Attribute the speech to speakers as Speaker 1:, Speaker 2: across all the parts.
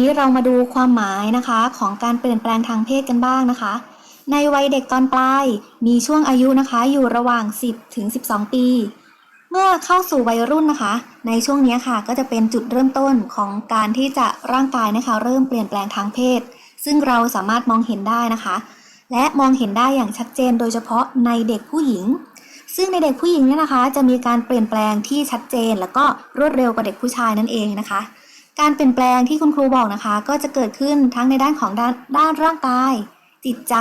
Speaker 1: นี้เรามาดูความหมายนะคะของการเปลี่ยนแปลงทางเพศกันบ้างนะคะ ในวัยเด็กตอนปลาย มีช่วงอายุนะคะอยู่ระหว่าง 10ถึง12 ปี เมื่อเข้าสู่วัยรุ่นนะคะ ในช่วงนี้ค่ะก็จะเป็นจุดเริ่มต้นของการที่จะร่างกายนะคะ เริ่มเปลี่ยนแปลงทางเพศ ซึ่งเราสามารถมองเห็นได้นะคะ และมองเห็นได้อย่างชัดเจน โดยเฉพาะในเด็กผู้หญิง ซึ่งในเด็กผู้หญิงเนี่ยนะคะ จะมีการเปลี่ยนแปลงที่ชัดเจน แล้วก็รวดเร็วกว่าเด็กผู้ชายนั่นเองนะคะ การเปลี่ยนแปลงที่คุณครูบอกนะคะ ก็จะเกิดขึ้นทั้งในด้านของด้านด้านร่างกาย จิตใจ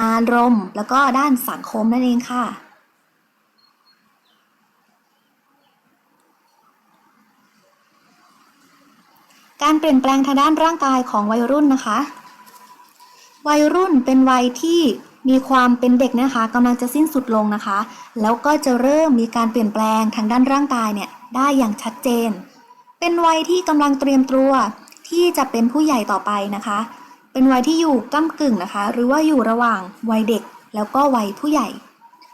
Speaker 1: อารมณ์ แล้วก็ด้านสังคมนั่นเองค่ะ การเปลี่ยนแปลงทางด้านร่างกายของวัยรุ่นนะคะ วัยรุ่นเป็นวัยที่มีความเป็นเด็กนะคะกำลังจะสิ้นสุดลงนะคะ แล้วก็จะเริ่มมีการเปลี่ยนแปลงทางด้านร่างกายเนี่ยได้อย่างชัดเจน เป็นวัยที่กำลังเตรียมตัวที่จะเป็นผู้ใหญ่ต่อไปนะคะ เป็นวัยที่อยู่ก้ากึ่งนะคะ หรือว่าอยู่ระหว่างวัยเด็กแล้วก็วัยผู้ใหญ่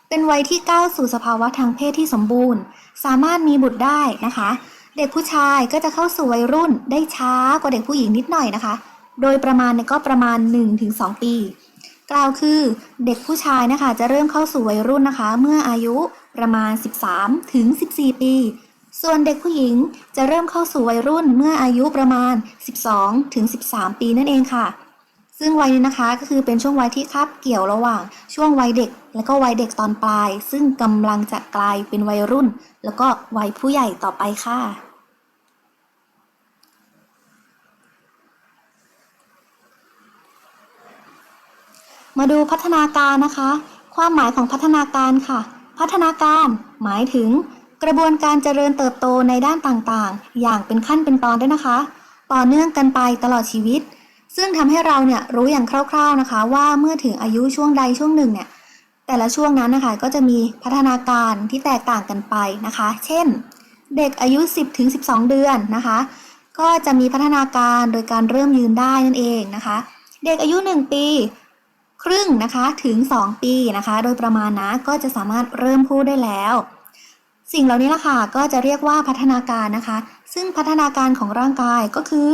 Speaker 1: เป็นวัยที่ก้าวสู่สภาวะทางเพศที่สมบูรณ์ สามารถมีบุตรได้นะคะ เด็กผู้ชายก็จะเข้าสู่วัยรุ่นได้ช้ากว่าเด็กผู้หญิงนิดหน่อยนะคะ โดยประมาณก็ประมาณ 1-2 ปี กล่าวคือเด็กผู้ชายนะคะจะเริ่มเข้าสู่วัยรุ่นนะคะ เมื่ออายุประมาณ 13ถึง14 ปี ส่วนเด็กผู้หญิงจะเริ่มเข้าสู่วัยรุ่นเมื่ออายุประมาณ 12 ถึง 13 ปีนั่นเองค่ะ ซึ่งวัยนี้นะคะก็คือเป็นช่วงวัยที่คาบเกี่ยวระหว่างช่วงวัยเด็ก และก็วัยเด็กตอนปลาย ซึ่งกำลังจะกลายเป็นวัยรุ่น แล้วก็วัยผู้ใหญ่ต่อไปค่ะมาดูพัฒนาการนะคะ ความหมายของพัฒนาการค่ะ พัฒนาการหมายถึง กระบวนการเจริญเติบโตในด้านต่างๆ อย่างเป็นขั้นเป็นตอนด้วยนะคะ ต่อเนื่องกันไปตลอดชีวิต ซึ่งทำให้เราเนี่ยรู้อย่างคร่าว ๆนะคะ ว่าเมื่อถึงอายุช่วงใดช่วงหนึ่งเนี่ยแต่ละช่วงนั้นนะคะก็จะมีพัฒนาการที่แตกต่างกันไปนะคะ เช่น เด็กอายุ 10ถึง12 เดือนนะคะ ก็จะมีพัฒนาการโดยการเริ่มยืนได้นั่นเองนะคะ เด็กอายุ 1 ปีครึ่งนะคะถึง 2 ปีนะคะ โดยประมาณนะก็จะสามารถเริ่มพูดได้แล้ว สิ่งเหล่านี้ล่ะค่ะก็จะเรียกว่าพัฒนาการนะคะ ซึ่งพัฒนาการของร่างกายก็คือ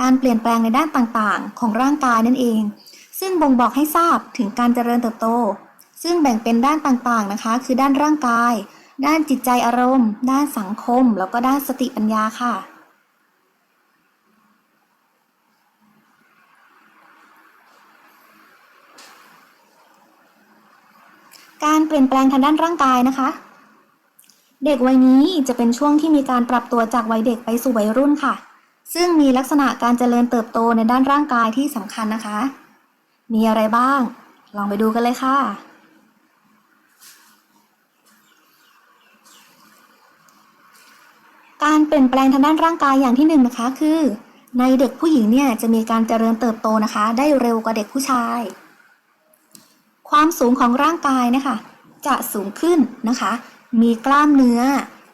Speaker 1: การเปลี่ยนแปลงในด้านต่างๆ ของร่างกายนั่นเอง ซึ่งบ่งบอกให้ทราบถึงการเจริญเติบโต ซึ่งแบ่งเป็นด้านต่างๆนะคะ คือด้านร่างกาย ด้านจิตใจอารมณ์ ด้านสังคม แล้วก็ด้านสติปัญญาค่ะ การเปลี่ยนแปลงทางด้านร่างกายนะคะ เด็กวัยนี้จะเป็นช่วงที่มีการปรับตัวจากวัยเด็กไปสู่วัยรุ่นค่ะ ซึ่งมีลักษณะการเจริญเติบโตในด้านร่างกายที่สำคัญนะคะ มีอะไรบ้าง ลองไปดูกันเลยค่ะ การเปลี่ยนแปลงทางด้านร่างกายอย่างที่หนึ่งนะคะคือ ในเด็กผู้หญิงเนี่ยจะมีการเจริญเติบโตนะคะ ได้เร็วกว่าเด็กผู้ชาย ความสูงของร่างกายนะคะ จะสูงขึ้นนะคะ มีกล้ามเนื้อ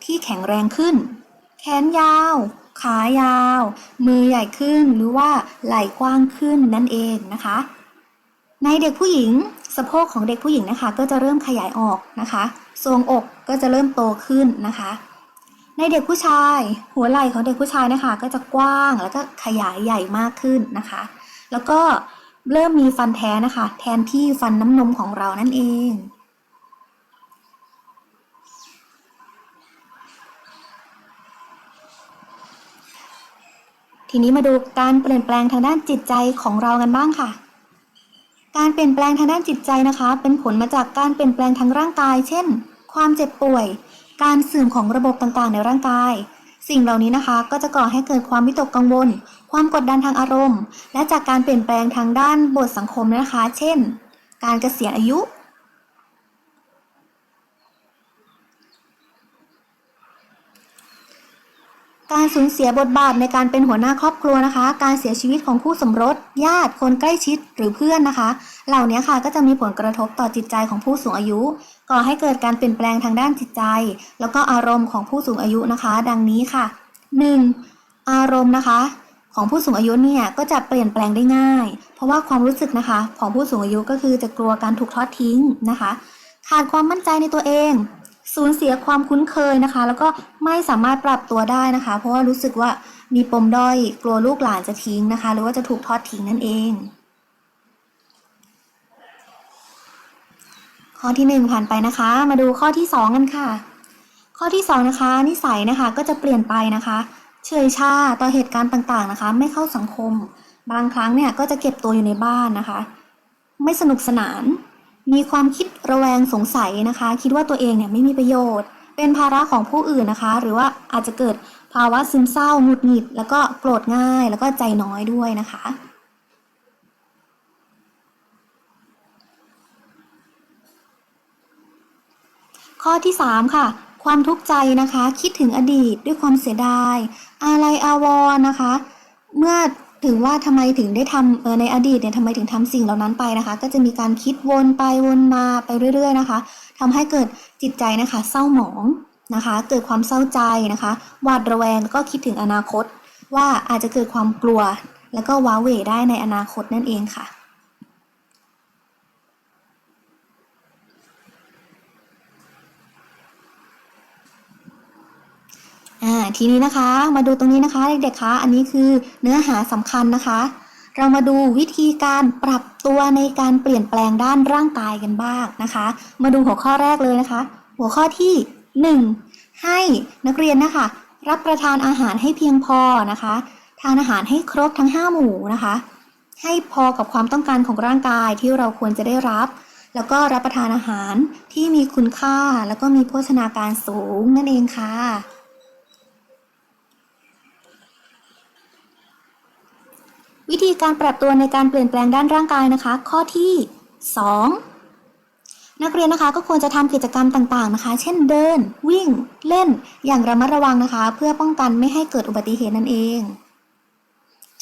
Speaker 1: ที่แข็งแรงขึ้น แขนยาว ขายาว มือใหญ่ขึ้นหรือว่าไหล่กว้างขึ้นนั่นเองนะคะ ในเด็กผู้หญิงสะโพกของเด็กผู้หญิงนะคะ ก็จะเริ่มขยายออกนะคะทรวงอกก็จะเริ่มโตขึ้นนะคะ ในเด็กผู้ชาย หัวไหล่ของเด็กผู้ชายนะคะ ก็จะกว้างแล้วก็ขยายใหญ่มากขึ้นนะคะ แล้วก็เริ่มมีฟันแท้นะคะ แทนที่ฟันน้ำนมของเรานั่นเอง ทีนี้มาดูการเปลี่ยนแปลงทางด้านจิตใจของเรากันบ้างค่ะ การเปลี่ยนแปลงทางด้านจิตใจนะคะ เป็นผลมาจากการเปลี่ยนแปลงทางร่างกาย เช่น ความเจ็บป่วย การเสื่อมของระบบต่างๆ ในร่างกาย สิ่งเหล่านี้นะคะ ก็จะก่อให้เกิดความวิตกกังวล ความกดดันทางอารมณ์ และจากการเปลี่ยนแปลงทางด้านบทสังคมนะคะ เช่น การเกษียณอายุ การสูญเสียบทบาทในการเป็นหัวหน้าครอบครัวนะคะ การเสียชีวิตของคู่สมรส ญาติคนใกล้ชิดหรือเพื่อนนะคะ เหล่านี้ค่ะก็จะมีผลกระทบต่อจิตใจของผู้สูงอายุ ก่อให้เกิดการเปลี่ยนแปลงทางด้านจิตใจ แล้วก็อารมณ์ของผู้สูงอายุนะคะ ดังนี้ค่ะ 1. อารมณ์นะคะ ของผู้สูงอายุเนี่ยก็จะเปลี่ยนแปลงได้ง่าย เพราะว่าความรู้สึกนะคะ ของผู้สูงอายุก็คือจะกลัวการถูกทอดทิ้งนะคะ ขาดความมั่นใจในตัวเอง สูญเสียความคุ้นเคยนะคะ แล้วก็ไม่สามารถปรับตัวได้นะคะ เพราะว่ารู้สึกว่ามีปมด้อยกลัวลูกหลานจะทิ้งนะคะ หรือว่าจะถูกทอดทิ้งนั่นเอง ข้อที่หนึ่งผ่านไปนะคะ มาดูข้อที่สองกันค่ะ ข้อที่สองนะคะ นิสัยนะคะก็จะเปลี่ยนไปนะคะ เฉยชาต่อเหตุการณ์ต่างๆนะคะ ไม่เข้าสังคม บางครั้งเนี่ยก็จะเก็บตัวอยู่ในบ้านนะคะ ไม่สนุกสนาน มีความคิดระแวงสงสัยนะคะ คิดว่าตัวเองเนี่ยไม่มีประโยชน์ เป็นภาระของผู้อื่นนะคะ หรือว่าอาจจะเกิดภาวะซึมเศร้าหงุดหงิด แล้วก็โกรธง่าย แล้วก็ใจน้อยด้วยนะคะ ข้อที่ 3 ค่ะ ความทุกข์ใจนะคะ คิดถึงอดีตด้วยความเสียดายอะไรอาวรณ์นะคะ เมื่อ ถึงว่าทำไมถึงได้ทำเออในอดีตเนี่ยทำไมถึงทำสิ่งเหล่านั้นไปนะคะ ก็จะมีการคิดวนไปวนมาไปเรื่อย ๆนะคะทำให้เกิดจิตใจนะคะ เศร้าหมองนะคะ เกิดความเศร้าใจนะคะหวาดระแวงแล้วก็คิดถึงอนาคต ว่าอาจจะเกิดความกลัว แล้วก็ว้าเหวได้ในอนาคตนั่นเองค่ะ ทีนี้นะคะ มาดูตรงนี้นะคะเด็กๆคะอันนี้คือเนื้อหาสำคัญนะคะ เรามาดูวิธีการปรับตัวในการเปลี่ยนแปลงด้านร่างกายกันบ้างนะคะ มาดูหัวข้อแรกเลยนะคะ หัวข้อที่ 1 ให้นักเรียนนะคะ รับประทานอาหารให้เพียงพอนะคะ ทานอาหารให้ครบทั้ง 5 หมู่นะคะ ให้พอกับความต้องการของร่างกายที่เราควรจะได้รับแล้วก็รับประทานอาหารที่มีคุณค่า แล้วก็มีโภชนาการสูงนั่นเองค่ะ วิธีการปรับตัวในการเปลี่ยนแปลงด้านร่างกายนะคะ ข้อที่ 2 นักเรียนนะคะก็ควรจะทำกิจกรรมต่างๆนะคะ เช่นเดิน วิ่ง เล่น อย่างระมัดระวังนะคะ เพื่อป้องกันไม่ให้เกิดอุบัติเหตุนั่นเอง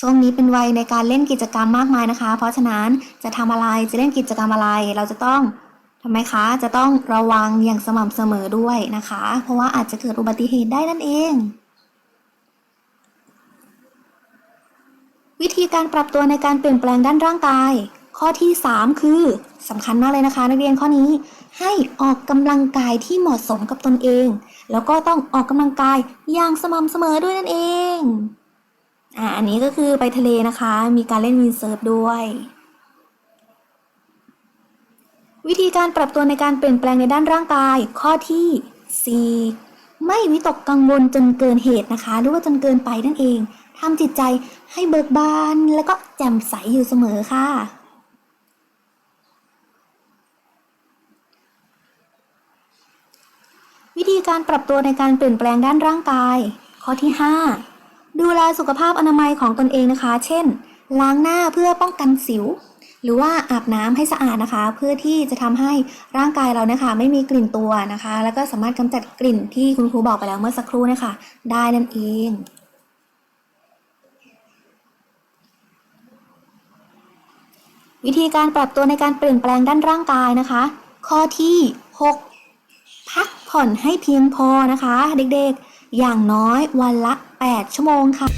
Speaker 1: ช่วงนี้เป็นวัยในการเล่นกิจกรรมมากมายนะคะ เพราะฉะนั้นจะทำอะไรจะเล่นกิจกรรมอะไร เราจะต้องทำไมคะ จะต้องระวังอย่างสม่ำเสมอด้วยนะคะ เพราะว่าอาจจะเกิดอุบัติเหตุได้นั่นเอง วิธีการปรับตัวในการเปลี่ยนแปลงด้านร่างกาย ข้อที่ 3 คือสำคัญมากเลยนะคะ นักเรียนข้อนี้ ให้ออกกำลังกายที่เหมาะสมกับตนเอง แล้วก็ต้องออกกำลังกายอย่างสม่ำเสมอด้วยนั่นเองอ่าอันนี้ก็คือไปทะเลนะคะ มีการเล่นวินเซิร์ฟด้วย วิธีการปรับตัวในการเปลี่ยนแปลงในด้านร่างกาย ข้อที่ 4 ไม่วิตกกังวลจนเกินเหตุนะคะ หรือว่าจนเกินไปนั่นเอง ทำจิตใจให้เบิกบานแล้วก็แจ่มใสอยู่เสมอค่ะ วิธีการปรับตัวในการเปลี่ยนแปลงด้านร่างกาย ข้อที่ 5 ดูแลสุขภาพอนามัยของตนเองนะคะ เช่น ล้างหน้าเพื่อป้องกันสิว หรือว่าอาบน้ำให้สะอาดนะคะ เพื่อที่จะทำให้ร่างกายเรานะคะ ไม่มีกลิ่นตัวนะคะ แล้วก็สามารถกำจัดกลิ่นที่คุณครูบอกไปแล้วเมื่อสักครู่นะคะ ได้นั่นเอง วิธีการปรับตัวในการเปลี่ยนแปลงด้านร่างกายนะคะ ข้อที่ 6 พักผ่อนให้เพียงพอนะคะ เด็กๆ อย่างน้อยวันละ 8 ชั่วโมงค่ะ